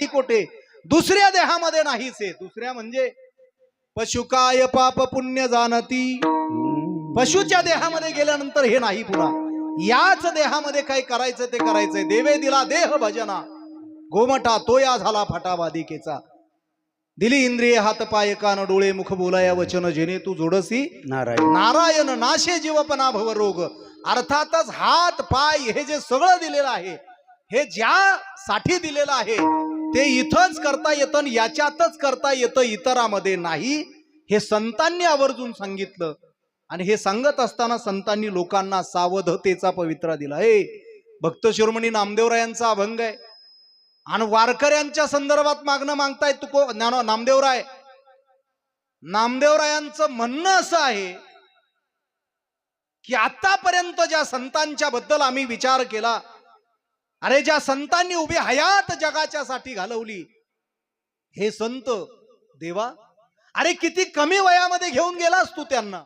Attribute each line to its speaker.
Speaker 1: नाही कोठे? दुसऱ्या देहामध्ये आहे. दुसऱ्या म्हणजे पशुकाय पाप पुण्य जाणती? पशुच्या देहामध्ये गेल्यानंतर हे नाही पुन्हा याच देहामध्ये काय करायचं ते करायचंय. देवे दिला देह भजना. गोमटा तो या झाला फटाबादिकेचा दिली इंद्रिय हात पाय कान डोळे मुख बोलाया वचन जेणे तू जोडसी.
Speaker 2: नारायण.
Speaker 1: नारायण नाशे जीवपणा भव रोग. अर्थातच हात पाय हे जे सगळं दिलेलं आहे हे ज्यासाठी दिलेलं आहे ते इथंच करता येतं याच्यातच करता येतं इतरामध्ये नाही. हे संतांनी आवर्जून सांगितलं. आणि हे सांगत असताना संतांनी लोकांना सावधतेचा पवित्रा दिला. हे भक्त शिरोमणी नामदेवरायांचा अभंग आहे. आणि वारकऱ्यांच्या संदर्भात मागणं मागतायत को ज्ञान नामदेवराय. नामदेवरायांचं म्हणणं असं आहे की आतापर्यंत ज्या संतांच्या बद्दल आम्ही विचार केला अरे ज्या संतांनी उभी हयात जगाच्या साठी घालवली हे संत देवा अरे किती कमी वयामध्ये घेऊन गेलास तू त्यांना.